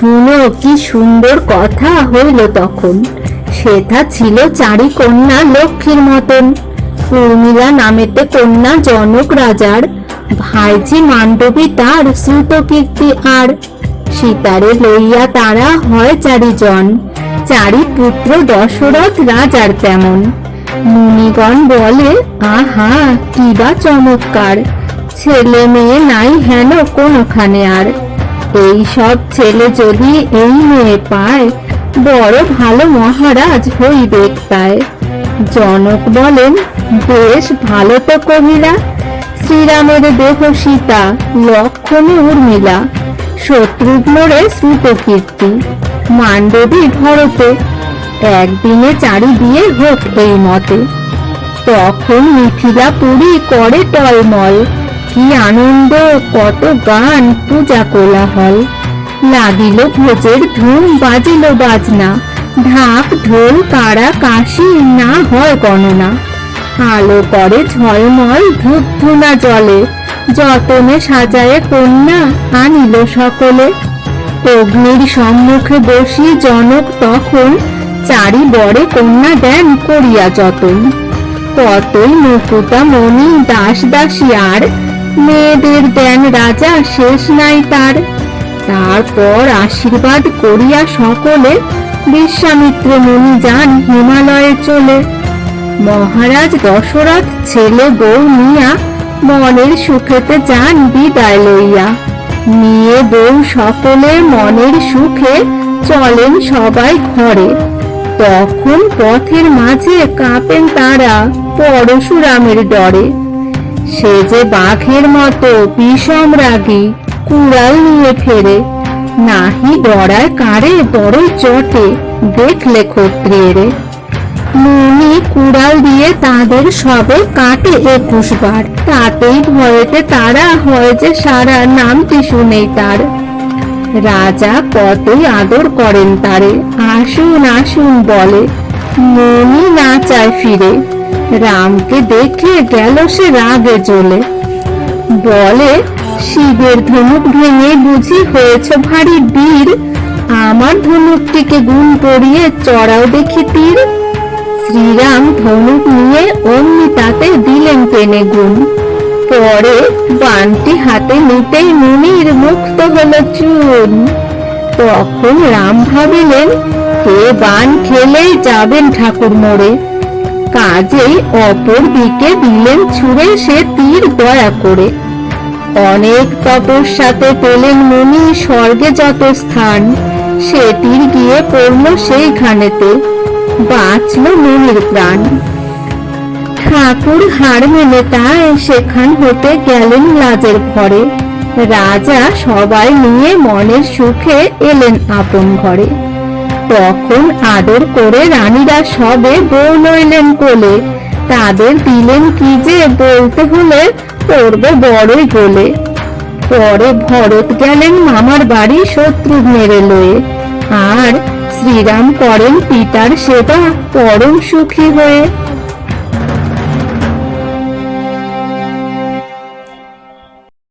শুনো কি সুন্দর কথা হইল তখন। সেথা ছিল চারি কন্যা লক্ষ্মীর মতন। উর্মিলা নামেতে কন্যা জনক রাজার। ভাইজি মান্ডবী তার শ্রুত কীর্তি আর। সীতারে লইয়া তারা হয় চারিজন। চারি পুত্র দশরথ রাজার তেমন। মুনিগণ বলে, আহা কিবা চমৎকার! ছেলে মেয়ে নাই হেন কোনখানে আর। এই সব ছেলে যদি এই মেয়ে পায়, বড় ভালো মহারাজ হইবে তাই জনক বলেন, বেশ ভালো তো কহিলা। শ্রীরামের দেহ সীতা, লক্ষণে উর্মিলা। শত্রুঘ্নরে শ্রুত কীর্তি। মান্ডবী ভরতে, একদিনে চারি বিয়ে হোক এই মতে। তখন মিথিলা পুরী করে টলমল। কি আনন্দ, কত গান, পূজা কোলাহল। লাগিল ভোজের ধুম, বাজিল বাজনা। ঢাক, ঢোল কাড়া কাশি, না হয় গণনা। আলো করে ঝলমল, ধূপ ধুনা জলে। যতনে সাজায়ে কন্যা, আনিল সকলে। অগ্নির সম্মুখে বসি জনক তখন। চারি বরে কন্যা দেন করিয়া যতন। কতই মুকুতা মণি দাস দাসী আর মেয়েদের দেন রাজা শেষ নাই তার। তারপর আশীর্বাদ করিয়া সকলে বিশ্বামিত্র মুনি যান হিমালয়ে চলে। মহারাজ দশরথ ছেলে বউ নিয়া মনের সুখেতে যান বিদায় লইয়া। নিয়ে বউ সকলে মনের সুখে চলেন সবাই ঘরে। তখন পথের মাঝে কাঁপেন তারা পরশুরামের ডরে। সে যে বাঘের মতো বিষম রাগী, কুড়াল নিয়ে ফেরে, নাহি ডরায় কারে বড় চটে দেখলে ক্ষত্রিয়েরে। মুনি কুড়াল দিয়ে তাদের সবে কাটে একুশ বার তাতেই ভয়েতে তারা হয় যে সারা নামটি শুনেই তার। রাজা কতই আদর করেন তারে, আসুন আসুন বলে, মনি না চায় ফিরে। রামকে দেখে গেল সে রাগে জ্বলে। বলে, শিবের ধনুক ভেঙে বুঝি হয়েছে ভারী বীর। আমার ধনুকটিকে গুণ পড়িয়ে চড়াও দেখি তীর। শ্রীরাম ধনুক নিয়ে অমনি তাতে দিলেন টেনে গুণ পরে বানটি হাতে নিতেই মুনির মুক্ত হলো চুন। তখন রাম ভাবিলেন, কে বান খেলেই যাবেন ঠাকুর মোড়ে কাজেই অপর দিকে দিলেন ছুঁড়ে সে তীর দয়া করে। অনেক তপস্যাতে পেলেন মুনি স্বর্গে যত স্থান, সে তীর গিয়ে পড়ল সেইখানেতে। বাঁচল মুনির প্রাণ। ঠাকুর হার মেনে তাই সেখান হতে গেলেন লাজের ঘরে। রাজা সবাই নিয়ে মনের সুখে এলেন আপন ঘরে। তখন আদর করে রানীরা সবে বউ নইলেন কোলে। তাদের দিলেন কি যে বলতে হলে পড়বে বড়ই গোলে পরে ভরত গেলেন মামার বাড়ি শত্রু মেরে লয়ে। আর শ্রীরাম করেন পিতার সেবা পরম সুখী হয়ে।